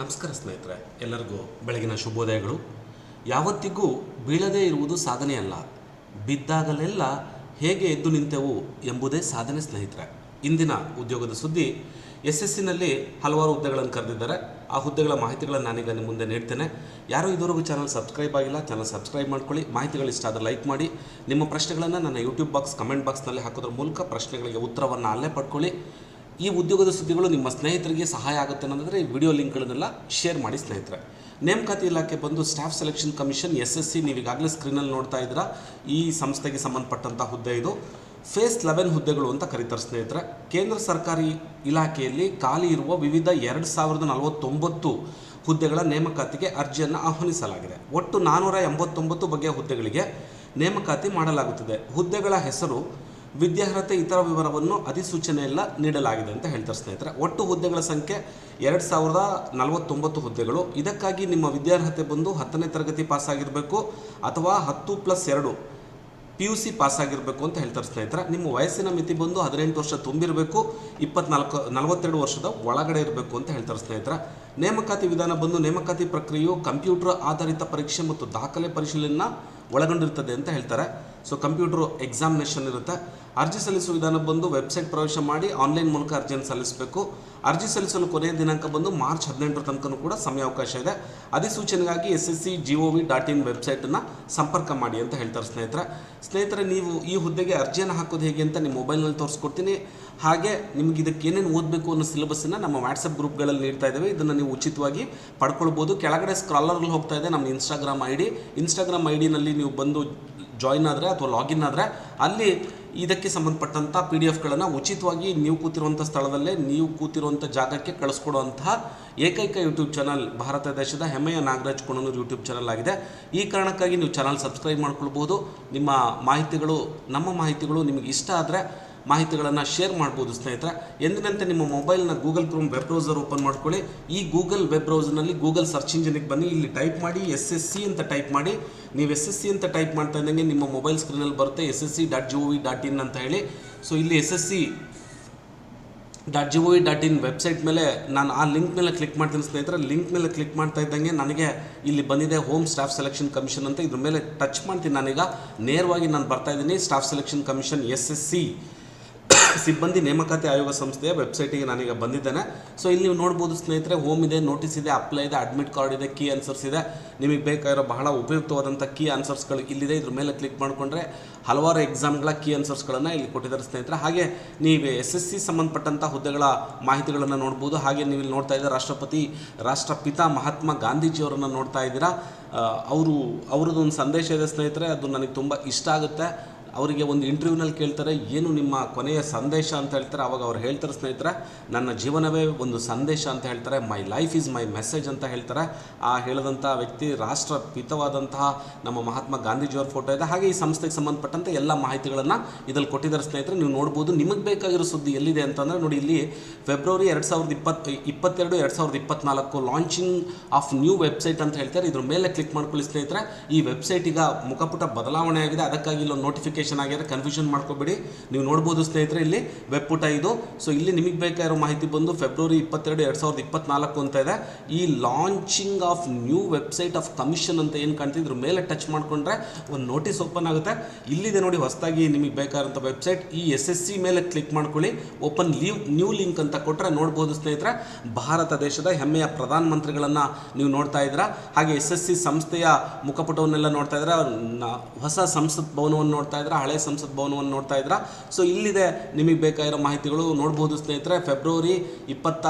ನಮಸ್ಕಾರ ಸ್ನೇಹಿತರೆ, ಎಲ್ಲರಿಗೂ ಬೆಳಗಿನ ಶುಭೋದಯಗಳು. ಯಾವತ್ತಿಗೂ ಬೀಳದೇ ಇರುವುದು ಸಾಧನೆ ಅಲ್ಲ. ಬಿದ್ದಾಗಲೆಲ್ಲ ಹೇಗೆ ಎದ್ದು ನಿಂತೆವು ಎಂಬುದೇ ಸಾಧನೆ ಸ್ನೇಹಿತರೆ. ಇಂದಿನ ಉದ್ಯೋಗದ ಸುದ್ದಿ ಎಸ್ ಎಸ್ ಸಿನಲ್ಲಿ ಹಲವಾರು ಹುದ್ದೆಗಳನ್ನು ಕರೆದಿದ್ದಾರೆ. ಆ ಹುದ್ದೆಗಳ ಮಾಹಿತಿಗಳನ್ನು ನಾನೀಗ ನಿಮ್ಮ ಮುಂದೆ ನೀಡ್ತೇನೆ. ಯಾರು ಇದುವರೆಗೂ ಚಾನಲ್ ಸಬ್ಸ್ಕ್ರೈಬ್ ಆಗಿಲ್ಲ, ಚಾನಲ್ ಸಬ್ಸ್ಕ್ರೈಬ್ ಮಾಡ್ಕೊಳ್ಳಿ. ಮಾಹಿತಿಗಳು ಇಷ್ಟ ಆದರೆ ಲೈಕ್ ಮಾಡಿ. ನಿಮ್ಮ ಪ್ರಶ್ನೆಗಳನ್ನು ನನ್ನ ಯೂಟ್ಯೂಬ್ ಬಾಕ್ಸ್, ಕಮೆಂಟ್ ಬಾಕ್ಸ್ನಲ್ಲಿ ಹಾಕೋದ್ರ ಮೂಲಕ ಪ್ರಶ್ನೆಗಳಿಗೆ ಉತ್ತರವನ್ನು ಅಲ್ಲೇ ಪಡ್ಕೊಳ್ಳಿ. ಈ ಉದ್ಯೋಗದ ಸುದ್ದಿಗಳು ನಿಮ್ಮ ಸ್ನೇಹಿತರಿಗೆ ಸಹಾಯ ಆಗುತ್ತೆ ಅನ್ನೋದಾದರೆ ಈ ವಿಡಿಯೋ ಲಿಂಕ್ಗಳನ್ನೆಲ್ಲ ಶೇರ್ ಮಾಡಿ ಸ್ನೇಹಿತರೆ. ನೇಮಕಾತಿ ಇಲಾಖೆ ಬಂದು staff selection commission S S C ನೀವು ಈಗಾಗಲೇ ಸ್ಕ್ರೀನಲ್ಲಿ ನೋಡ್ತಾ ಇದ್ದೀರಾ. ಈ ಸಂಸ್ಥೆಗೆ ಸಂಬಂಧಪಟ್ಟಂಥ ಹುದ್ದೆ ಇದು. ಫೇಸ್ ಲೆವೆನ್ ಹುದ್ದೆಗಳು ಅಂತ ಕರೀತಾರೆ ಸ್ನೇಹಿತರೆ. ಕೇಂದ್ರ ಸರ್ಕಾರಿ ಇಲಾಖೆಯಲ್ಲಿ ಖಾಲಿ ಇರುವ ವಿವಿಧ ಎರಡು ಸಾವಿರದ ನಲವತ್ತೊಂಬತ್ತು ಹುದ್ದೆಗಳ ನೇಮಕಾತಿಗೆ ಅರ್ಜಿಯನ್ನು ಆಹ್ವಾನಿಸಲಾಗಿದೆ. ಒಟ್ಟು ನಾನ್ನೂರ ಎಂಬತ್ತೊಂಬತ್ತು ಬಗೆಯ ಹುದ್ದೆಗಳಿಗೆ ನೇಮಕಾತಿ ಮಾಡಲಾಗುತ್ತದೆ. ಹುದ್ದೆಗಳ ಹೆಸರು ವಿದ್ಯಾರ್ಹತೆ ಇತರ ವಿವರವನ್ನು ಅಧಿಸೂಚನೆಯೆಲ್ಲ ನೀಡಲಾಗಿದೆ ಅಂತ ಹೇಳ್ತಾರೆ ಸ್ನೇಹಿತರೆ. ಒಟ್ಟು ಹುದ್ದೆಗಳ ಸಂಖ್ಯೆ ಎರಡು ಸಾವಿರದ ನಲವತ್ತೊಂಬತ್ತು ಹುದ್ದೆಗಳು. ಇದಕ್ಕಾಗಿ ನಿಮ್ಮ ವಿದ್ಯಾರ್ಹತೆ ಬಂದು ಹತ್ತನೇ ತರಗತಿ ಪಾಸಾಗಿರಬೇಕು ಅಥವಾ ಹತ್ತು ಪ್ಲಸ್ ಎರಡು ಪಿ ಯು ಸಿ ಪಾಸ್ ಆಗಿರಬೇಕು ಅಂತ ಹೇಳ್ತಾರೆ ಸ್ನೇಹಿತರೆ. ನಿಮ್ಮ ವಯಸ್ಸಿನ ಮಿತಿ ಬಂದು ಹದಿನೆಂಟು ವರ್ಷ ತುಂಬಿರಬೇಕು, ಇಪ್ಪತ್ನಾಲ್ಕು, ನಲವತ್ತೆರಡು ವರ್ಷದ ಒಳಗಡೆ ಇರಬೇಕು ಅಂತ ಹೇಳ್ತಾರೆ ಸ್ನೇಹಿತರೆ. ನೇಮಕಾತಿ ವಿಧಾನ ಬಂದು ನೇಮಕಾತಿ ಪ್ರಕ್ರಿಯೆಯು ಕಂಪ್ಯೂಟರ್ ಆಧಾರಿತ ಪರೀಕ್ಷೆ ಮತ್ತು ದಾಖಲೆ ಪರಿಶೀಲನೆ ಒಳಗೊಂಡಿರ್ತದೆ ಅಂತ ಹೇಳ್ತಾರೆ. ಸೊ ಕಂಪ್ಯೂಟರ್ ಎಕ್ಸಾಮಿನೇಷನ್ ಇರುತ್ತೆ. ಅರ್ಜಿ ಸಲ್ಲಿಸುವ ವಿಧಾನ ಬಂದು ವೆಬ್ಸೈಟ್ ಪ್ರವೇಶ ಮಾಡಿ ಆನ್ಲೈನ್ ಮೂಲಕ ಅರ್ಜಿಯನ್ನು ಸಲ್ಲಿಸಬೇಕು. ಅರ್ಜಿ ಸಲ್ಲಿಸಲು ಕೊನೆಯ ದಿನಾಂಕ ಬಂದು ಮಾರ್ಚ್ ಹದಿನೆಂಟರ ತನಕ ಕೂಡ ಸಮಯಾವಕಾಶ ಇದೆ. ಅಧಿಸೂಚನೆಗಾಗಿ S S C G O V dot in ವೆಬ್ಸೈಟನ್ನು ಸಂಪರ್ಕ ಮಾಡಿ ಅಂತ ಹೇಳ್ತಾರೆ ಸ್ನೇಹಿತರೆ. ಸ್ನೇಹಿತರೆ, ನೀವು ಈ ಹುದ್ದೆಗೆ ಅರ್ಜಿಯನ್ನು ಹಾಕೋದು ಹೇಗೆ ಅಂತ ನಿಮ್ಮ ಮೊಬೈಲ್ನಲ್ಲಿ ತೋರಿಸ್ಕೊಡ್ತೀನಿ. ಹಾಗೆ ನಿಮ್ಗೆ ಇದಕ್ಕೆ ಏನೇನು ಓದಬೇಕು ಅನ್ನೋ ಸಿಲೆಬಸ್ಸನ್ನು ನಮ್ಮ ವಾಟ್ಸಪ್ ಗ್ರೂಪ್ಗಳಲ್ಲಿ ನೀಡ್ತಾ ಇದ್ದೇವೆ. ಇದನ್ನು ನೀವು ಉಚಿತವಾಗಿ ಪಡ್ಕೊಳ್ಬೋದು. ಕೆಳಗಡೆ ಸ್ಕ್ರಾಲರಲ್ಲಿ ಹೋಗ್ತಾ ಇದೆ. ನಮ್ಮ Instagram I D Instagram I ಡಿನಲ್ಲಿ ನೀವು ಬಂದು ಜಾಯಿನ್ ಆದರೆ ಅಥವಾ ಲಾಗಿನ್ ಆದರೆ ಅಲ್ಲಿ ಇದಕ್ಕೆ ಸಂಬಂಧಪಟ್ಟಂಥ ಪಿ ಡಿ ಎಫ್ಗಳನ್ನು ಉಚಿತವಾಗಿ ನೀವು ಕೂತಿರುವಂಥ ಸ್ಥಳದಲ್ಲೇ ನೀವು ಕೂತಿರುವಂಥ ಜಾಗಕ್ಕೆ ಕಳಿಸ್ಕೊಡುವಂತಹ ಏಕೈಕ ಯೂಟ್ಯೂಬ್ ಚಾನಲ್ ಭಾರತ ದೇಶದ ಹೆಮ್ಮೆಯ ನಾಗರಾಜ್ ಕೊಣನೂರು ಯೂಟ್ಯೂಬ್ ಚಾನಲ್ ಆಗಿದೆ. ಈ ಕಾರಣಕ್ಕಾಗಿ ನೀವು ಚಾನಲ್ ಸಬ್ಸ್ಕ್ರೈಬ್ ಮಾಡ್ಕೊಳ್ಬೋದು. ನಿಮ್ಮ ಮಾಹಿತಿಗಳು, ನಮ್ಮ ಮಾಹಿತಿಗಳು ನಿಮಗೆ ಇಷ್ಟ ಆದರೆ ಮಾಹಿತಿಗಳನ್ನು ಶೇರ್ ಮಾಡ್ಬೋದು ಸ್ನೇಹಿತರ. ಎಂದಿನಂತೆ ನಿಮ್ಮ ಮೊಬೈಲ್ನ Google Chrome web browser open ಮಾಡ್ಕೊಳ್ಳಿ. ಈ ಗೂಗಲ್ ವೆಬ್ ಬ್ರೌಸರ್ನಲ್ಲಿ ಗೂಗಲ್ ಸರ್ಚ್ ಇಂಜಿನಿಗೆ ಬನ್ನಿ. ಇಲ್ಲಿ ಟೈಪ್ ಮಾಡಿ ಎಸ್ ಎಸ್ ಸಿ ಅಂತ ಟೈಪ್ ಮಾಡಿ. ನೀವು ಎಸ್ ಎಸ್ ಸಿ ಅಂತ ಟೈಪ್ ಮಾಡ್ತಾ ಇದ್ದಂಗೆ ನಿಮ್ಮ ಮೊಬೈಲ್ ಸ್ಕ್ರೀನಲ್ಲಿ ಬರುತ್ತೆ S S C dot G O V dot in ಅಂತ ಹೇಳಿ. ಸೊ ಇಲ್ಲಿ S S C dot G O V dot in website ಮೇಲೆ ನಾನು ಆ ಲಿಂಕ್ ಮೇಲೆ ಕ್ಲಿಕ್ ಮಾಡ್ತೀನಿ ಸ್ನೇಹಿತರೆ. ಲಿಂಕ್ ಮೇಲೆ ಕ್ಲಿಕ್ ಮಾಡ್ತಾ ಇದ್ದಂಗೆ ನನಗೆ ಇಲ್ಲಿ ಬಂದಿದೆ ಹೋಮ್ ಸ್ಟಾಫ್ ಸೆಲೆಕ್ಷನ್ ಕಮಿಷನ್ ಅಂತ. ಇದ್ರ ಮೇಲೆ ಟಚ್ ಮಾಡ್ತೀನಿ ನಾನೀಗ. ನೇರವಾಗಿ ನಾನು ಬರ್ತಾ ಇದ್ದೀನಿ staff selection commission S S C ಸಿಬ್ಬಂದಿ ನೇಮಕಾತಿ ಆಯೋಗ ಸಂಸ್ಥೆಯ ವೆಬ್ಸೈಟಿಗೆ ನಾನೀಗ ಬಂದಿದ್ದೇನೆ. ಸೊ ಇಲ್ಲಿ ನೀವು ನೋಡ್ಬೋದು ಸ್ನೇಹಿತರೆ ಹೋಮ್ ಇದೆ ನೋಟಿಸ್ ಇದೆ ಅಪ್ಲೈ ಇದೆ ಅಡ್ಮಿಟ್ ಕಾರ್ಡ್ ಇದೆ ಕೀ ಆನ್ಸರ್ಸ್ ಇದೆ. ನಿಮಗೆ ಬೇಕಾಗಿರೋ ಬಹಳ ಉಪಯುಕ್ತವಾದಂಥ ಕೀ ಆನ್ಸರ್ಸ್ಗಳು ಇಲ್ಲಿದೆ. ಇದ್ರ ಮೇಲೆ ಕ್ಲಿಕ್ ಮಾಡಿಕೊಂಡ್ರೆ ಹಲವಾರು ಎಕ್ಸಾಮ್ಗಳ ಕೀ ಆನ್ಸರ್ಸ್ಗಳನ್ನು ಇಲ್ಲಿ ಕೊಟ್ಟಿದ್ದಾರೆ ಸ್ನೇಹಿತರೆ. ಹಾಗೆ ನೀವು ಎಸ್ ಎಸ್ ಸಿ ಸಂಬಂಧಪಟ್ಟಂಥ ಹುದ್ದೆಗಳ ಮಾಹಿತಿಗಳನ್ನು ನೋಡ್ಬೋದು. ಹಾಗೆ ನೀವು ಇಲ್ಲಿ ನೋಡ್ತಾ ಇದ್ದೀರಾ, ರಾಷ್ಟ್ರಪತಿ, ರಾಷ್ಟ್ರಪಿತ ಮಹಾತ್ಮ ಗಾಂಧೀಜಿಯವರನ್ನು ನೋಡ್ತಾ ಇದ್ದೀರಾ. ಅವರು ಅವ್ರದ್ದು ಒಂದು ಸಂದೇಶ ಇದೆ ಸ್ನೇಹಿತರೆ. ಅದು ನನಗೆ ತುಂಬ ಇಷ್ಟ ಆಗುತ್ತೆ. ಅವರಿಗೆ ಒಂದು ಇಂಟರ್ವ್ಯೂನಲ್ಲಿ ಕೇಳ್ತಾರೆ, ಏನು ನಿಮ್ಮ ಕೊನೆಯ ಸಂದೇಶ ಅಂತ ಹೇಳ್ತಾರೆ? ಅವಾಗ ಅವ್ರು ಹೇಳ್ತಾರೆ, ಸ್ನೇಹಿತರೆ, ನನ್ನ ಜೀವನವೇ ಒಂದು ಸಂದೇಶ ಅಂತ ಹೇಳ್ತಾರೆ. My life is my message ಅಂತ ಹೇಳ್ತಾರೆ. ಆ ಹೇಳಿದಂಥ ವ್ಯಕ್ತಿ, ರಾಷ್ಟ್ರಪಿತವಾದಂತಹ ನಮ್ಮ ಮಹಾತ್ಮ ಗಾಂಧೀಜಿಯವರ ಫೋಟೋ ಇದೆ. ಹಾಗೆ ಈ ಸಂಸ್ಥೆಗೆ ಸಂಬಂಧಪಟ್ಟಂತೆ ಎಲ್ಲ ಮಾಹಿತಿಗಳನ್ನು ಇದರಲ್ಲಿ ಕೊಟ್ಟಿದ್ದಾರೆ, ಸ್ನೇಹಿತರೆ. ನೀವು ನೋಡ್ಬೋದು, ನಿಮಗೆ ಬೇಕಾಗಿರೋ ಸುದ್ದಿ ಎಲ್ಲಿದೆ ಅಂತಂದರೆ, ನೋಡಿ ಇಲ್ಲಿ ಫೆಬ್ರವರಿ ಎರಡು ಸಾವಿರದ ಇಪ್ಪತ್ತು ಇಪ್ಪತ್ತೆರಡು, ಎರಡು ಸಾವಿರದ ಇಪ್ಪತ್ನಾಲ್ಕು ಲಾಂಚಿಂಗ್ ಆಫ್ ನ್ಯೂ ವೆಬ್ಸೈಟ್ ಅಂತ ಹೇಳ್ತಾರೆ. ಇದ್ರ ಮೇಲೆ ಕ್ಲಿಕ್ ಮಾಡ್ಕೊಳ್ಳಿ, ಸ್ನೇಹಿತರೆ. ಈ ವೆಬ್ಸೈಟ್ ಈಗ ಮುಖಪುಟ ಬದಲಾವಣೆ ಆಗಿದೆ. ಅದಕ್ಕಾಗಿ ಇಲ್ಲೊಂದು ನೋಟಿಫಿಕೇಶನ್ ಆಗಿದೆ ಕನ್ಫ್ಯೂಷನ್ ಮಾಡ್ಕೋಬೇಡಿ. ನೀವು ನೋಡ್ಬೋದು ಸ್ನೇಹಿತರೆ, ಇಲ್ಲಿ ವೆಬ್ ಪುಟ ಇದು ಸೊ ಇಲ್ಲಿ ನಿಮಗೆ ಬೇಕಾಗಿರೋ ಮಾಹಿತಿ ಬಂದು ಫೆಬ್ರವರಿ ಇಪ್ಪತ್ತೆರಡು, ಎರಡು ಸಾವಿರದ ಇಪ್ಪತ್ನಾಲ್ಕು ಅಂತ ಇದೆ. ಈ launching of new website of commission ಅಂತ ಏನು ಕಾಣ್ತಿದ್ರು ಮೇಲೆ ಟಚ್ ಮಾಡಿಕೊಂಡ್ರೆ ಒಂದು ನೋಟಿಸ್ ಓಪನ್ ಆಗುತ್ತೆ. ಇಲ್ಲಿದೆ ನೋಡಿ, ಹೊಸದಾಗಿ ನಿಮಗೆ ಬೇಕಾದಂಥ ವೆಬ್ಸೈಟ್ ಈ ಎಸ್ ಎಸ್ ಸಿ ಮೇಲೆ ಕ್ಲಿಕ್ ಮಾಡ್ಕೊಳ್ಳಿ. ಓಪನ್ ಲೀವ್ ನ್ಯೂ ಲಿಂಕ್ ಅಂತ ಕೊಟ್ಟರೆ ನೋಡ್ಬೋದು ಸ್ನೇಹಿತರೆ, ಭಾರತ ದೇಶದ ಹೆಮ್ಮೆಯ ಪ್ರಧಾನಮಂತ್ರಿಗಳನ್ನು ನೀವು ನೋಡ್ತಾ ಇದ್ದೀರಾ. ಹಾಗೆ ಎಸ್ ಎಸ್ ಸಿ ಸಂಸ್ಥೆಯ ಮುಖಪುಟವನ್ನೆಲ್ಲ ನೋಡ್ತಾ ಇದ್ದೀರಾ. ಹೊಸ ಸಂಸತ್ ಭವನವನ್ನು ನೋಡ್ತಾ ಹಳೆ ಸಂಸತ್ ಭವನವನ್ನು ನೋಡ್ತಾ ಇದ್ದೀರಾ ಸೊ ಇಲ್ಲಿದೆ ನಿಮಗೆ ಬೇಕಾಗಿರೋ ಮಾಹಿತಿಗಳು ನೋಡ್ಬೋದು ಸ್ನೇಹಿತರೆ. ಫೆಬ್ರವರಿ ಇಪ್ಪತ್ತ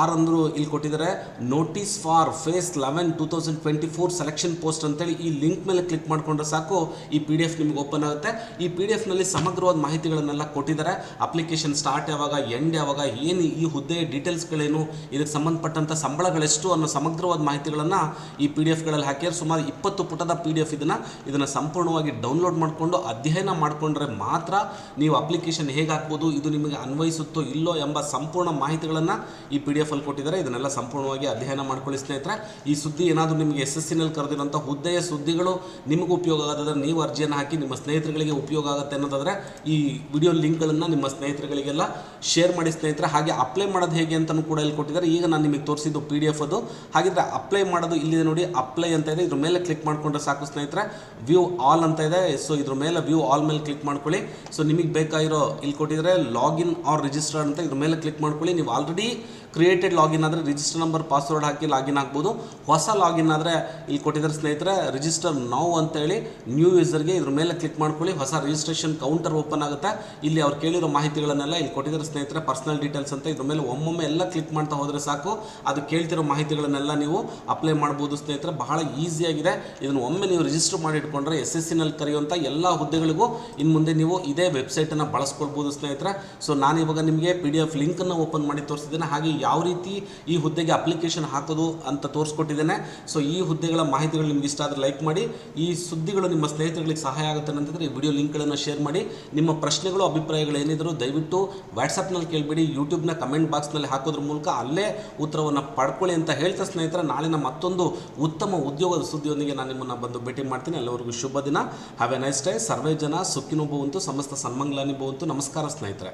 ಆರಂದರು ಇಲ್ಲಿ ಕೊಟ್ಟಿದ್ದಾರೆ. Notice for phase eleven two thousand twenty four selection post ಅಂತೇಳಿ ಈ ಲಿಂಕ್ ಮೇಲೆ ಕ್ಲಿಕ್ ಮಾಡಿಕೊಂಡ್ರೆ ಸಾಕು. ಈ ಪಿ ಡಿ ಎಫ್ ನಿಮಗೆ ಓಪನ್ ಆಗುತ್ತೆ. ಈ ಪಿ ಡಿ ಎಫ್ನಲ್ಲಿ ಸಮಗ್ರವಾದ ಮಾಹಿತಿಗಳನ್ನೆಲ್ಲ ಕೊಟ್ಟಿದ್ದಾರೆ. ಅಪ್ಲಿಕೇಶನ್ ಸ್ಟಾರ್ಟ್ ಯಾವಾಗ ಎಂಡ್ ಯಾವಾಗ, ಏನು ಈ ಹುದ್ದೆ ಡೀಟೇಲ್ಸ್ಗಳೇನು ಇದಕ್ಕೆ ಸಂಬಂಧಪಟ್ಟಂಥ ಸಂಬಳಗಳೆಷ್ಟು ಅನ್ನೋ ಸಮಗ್ರವಾದ ಮಾಹಿತಿಗಳನ್ನು ಈ ಪಿ ಡಿ ಎಫ್ಗಳಲ್ಲಿ ಹಾಕಿದ್ರೆ ಸುಮಾರು ಇಪ್ಪತ್ತು ಪುಟದ ಪಿ ಡಿ ಎಫ್ ಇದನ್ನು ಇದನ್ನು ಸಂಪೂರ್ಣವಾಗಿ ಡೌನ್ಲೋಡ್ ಮಾಡಿಕೊಂಡು ಅಧ್ಯಯನ ಅಧ್ಯಯನ ಮಾಡಿಕೊಂಡ್ರೆ ಮಾತ್ರ ನೀವು ಅಪ್ಲಿಕೇಶನ್ ಹೇಗೆ ಹಾಕ್ಬೋದು, ಇದು ನಿಮಗೆ ಅನ್ವಯಿಸುತ್ತೋ ಇಲ್ಲೋ ಎಂಬ ಸಂಪೂರ್ಣ ಮಾಹಿತಿಗಳನ್ನು ಈ ಪಿ ಡಿ ಎಫಲ್ಲಿ ಕೊಟ್ಟಿದ್ದಾರೆ. ಇದನ್ನೆಲ್ಲ ಸಂಪೂರ್ಣವಾಗಿ ಅಧ್ಯಯನ ಮಾಡ್ಕೊಳ್ಳಿ ಸ್ನೇಹಿತರೆ. ಈ ಸುದ್ದಿ ಏನಾದರೂ ನಿಮಗೆ ಎಸ್ ಎಸ್ ಸಿನಲ್ಲಿ ಕರೆದಿರೋಂಥ ಹುದ್ದೆಯ ಸುದ್ದಿಗಳು ನಿಮಗೂ ಉಪಯೋಗ ಆಗೋದಾದ್ರೆ ನೀವು ಅರ್ಜಿಯನ್ನು ಹಾಕಿ ನಿಮ್ಮ ಸ್ನೇಹಿತರುಗಳಿಗೆ ಉಪಯೋಗ ಆಗುತ್ತೆ ಅನ್ನೋದಾದರೆ ಈ ವಿಡಿಯೋ ಲಿಂಕ್ಗಳನ್ನು ನಿಮ್ಮ ಸ್ನೇಹಿತರುಗಳಿಗೆಲ್ಲ ಶೇರ್ ಮಾಡಿ ಸ್ನೇಹಿತರೆ. ಹಾಗೆ ಅಪ್ಲೈ ಮಾಡೋದು ಹೇಗೆ ಅಂತಲೂ ಕೂಡ ಇಲ್ಲಿ ಕೊಟ್ಟಿದ್ದಾರೆ. ಈಗ ನಾನು ನಿಮಗೆ ತೋರಿಸಿದ್ದು ಪಿ ಡಿ ಎಫ್ ಅದು. ಹಾಗಿದ್ರೆ ಅಪ್ಲೈ ಮಾಡೋದು ಇಲ್ಲಿದೆ ನೋಡಿ ಅಪ್ಲೈ ಅಂತ ಇದೆ. ಇದ್ರ ಮೇಲೆ ಕ್ಲಿಕ್ ಮಾಡಿಕೊಂಡ್ರೆ ಸಾಕು ಸ್ನೇಹಿತರೆ. ವ್ಯೂ ಆಲ್ ಅಂತ ಇದೆ. ಸೊ ಇದ್ರ ಮೇಲೆ ವ್ಯೂ ಆಲ್ ಮೇಲೆ ಕ್ಲಿಕ್ ಮಾಡ್ಕೊಳ್ಳಿ. ಸೊ ನಿಮಗೆ ಬೇಕಾಗಿರೋ, ಇಲ್ಲಿ ಕೊಟ್ಟಿದ್ರೆ ಲಾಗಿನ್ ಆರ್ ರಿಜಿಸ್ಟರ್ ಅಂತ ಇದ್ರ ಮೇಲೆ ಕ್ಲಿಕ್ ಮಾಡ್ಕೊಳ್ಳಿ. ನೀವು ಆಲ್ರೆಡಿ ಕ್ರಿಯೇಟೆಡ್ ಲಾಗಿನ್ ಆದರೆ ರಿಜಿಸ್ಟರ್ ನಂಬರ್ ಪಾಸ್ವರ್ಡ್ ಹಾಕಿ ಲಾಗಿನ್ ಆಗ್ಬೋದು. ಹೊಸ ಲಾಗಿನ್ ಆದರೆ ಇಲ್ಲಿ ಕೊಟ್ಟಿದ್ದಾರೆ ಸ್ನೇಹಿತರೆ ರಿಜಿಸ್ಟರ್ ನೌ ಅಂತೇಳಿ ನ್ಯೂ ಯೂಸರ್ಗೆ ಇದ್ರ ಮೇಲೆ ಕ್ಲಿಕ್ ಮಾಡ್ಕೊಳ್ಳಿ. ಹೊಸ ರಿಜಿಸ್ಟ್ರೇಷನ್ ಕೌಂಟರ್ ಓಪನ್ ಆಗುತ್ತೆ. ಇಲ್ಲಿ ಅವ್ರು ಕೇಳಿರೋ ಮಾಹಿತಿಗಳನ್ನೆಲ್ಲ ಇಲ್ಲಿ ಕೊಟ್ಟಿದ್ದಾರೆ ಸ್ನೇಹಿತರೆ ಪರ್ಸನಲ್ ಡೀಟೇಲ್ಸ್ ಅಂತ. ಇದ್ರ ಮೇಲೆ ಒಮ್ಮೊಮ್ಮೆ ಎಲ್ಲ ಕ್ಲಿಕ್ ಮಾಡ್ತಾ ಹೋದರೆ ಸಾಕು. ಅದು ಕೇಳ್ತಿರೋ ಮಾಹಿತಿಗಳನ್ನೆಲ್ಲ ನೀವು ಅಪ್ಲೈ ಮಾಡ್ಬೋದು ಸ್ನೇಹಿತರೆ. ಬಹಳ ಈಸಿಯಾಗಿದೆ ಇದನ್ನು ಒಮ್ಮೆ ನೀವು ರಿಜಿಸ್ಟರ್ ಮಾಡಿ ಇಟ್ಕೊಂಡ್ರೆ ಎಸ್ ಎಸ್ ಸಿನಲ್ಲಿ ಕರೆಯುವಂಥ ಎಲ್ಲ ಹುದ್ದೆಗಳಿಗೂ ಇನ್ನು ಮುಂದೆ ನೀವು ಇದೇ ವೆಬ್ಸೈಟನ್ನು ಬಳಸ್ಕೊಳ್ಬೋದು ಸ್ನೇಹಿತರೆ. ಸೊ ನಾನು ಇವಾಗ ನಿಮಗೆ ಪಿ ಡಿ ಎಫ್ ಲಿಂಕನ್ನು ಓಪನ್ ಮಾಡಿ ತೋರಿಸಿದ್ದೇನೆ. ಹಾಗೆ ಯಾವ ರೀತಿ ಈ ಹುದ್ದೆಗೆ ಅಪ್ಲಿಕೇಶನ್ ಹಾಕೋದು ಅಂತ ತೋರಿಸ್ಕೊಟ್ಟಿದ್ದೇನೆ. ಸೊ ಈ ಹುದ್ದೆಗಳ ಮಾಹಿತಿಗಳು ನಿಮ್ಗೆ ಇಷ್ಟ ಆದರೆ ಲೈಕ್ ಮಾಡಿ. ಈ ಸುದ್ದಿಗಳು ನಿಮ್ಮ ಸ್ನೇಹಿತರುಗಳಿಗೆ ಸಹಾಯ ಆಗುತ್ತೆ ಅಂತಂದರೆ ಈ ವಿಡಿಯೋ ಲಿಂಕ್ಗಳನ್ನು ಶೇರ್ ಮಾಡಿ. ನಿಮ್ಮ ಪ್ರಶ್ನೆಗಳು, ಅಭಿಪ್ರಾಯಗಳು ಏನಿದ್ರು ದಯವಿಟ್ಟು ವಾಟ್ಸಪ್ನಲ್ಲಿ ಕೇಳಬೇಡಿ. ಯೂಟ್ಯೂಬ್ನ ಕಮೆಂಟ್ ಬಾಕ್ಸ್ನಲ್ಲಿ ಹಾಕೋದ್ರ ಮೂಲಕ ಅಲ್ಲೇ ಉತ್ತರವನ್ನು ಪಡ್ಕೊಳ್ಳಿ ಅಂತ ಹೇಳ್ತಾ ಸ್ನೇಹಿತರೆ, ನಾಳಿನ ಮತ್ತೊಂದು ಉತ್ತಮ ಉದ್ಯೋಗದ ಸುದ್ದಿಯೊಂದಿಗೆ ನಾನು ನಿಮ್ಮನ್ನು ಬಂದು ಭೇಟಿ ಮಾಡ್ತೀನಿ. ಎಲ್ಲರಿಗೂ ಶುಭ ದಿನ. ಹ್ಯಾವ್ ಎ ನೈಸ್ ಡೇ ಸರ್ವೇ ಜನ ಸುಖಿನೂ ಭವಂತು ಸಮಸ್ತ ಸನ್ಮಂಗ್ಲಾನಿ ಭವಂತು ನಮಸ್ಕಾರ ಸ್ನೇಹಿತರೆ.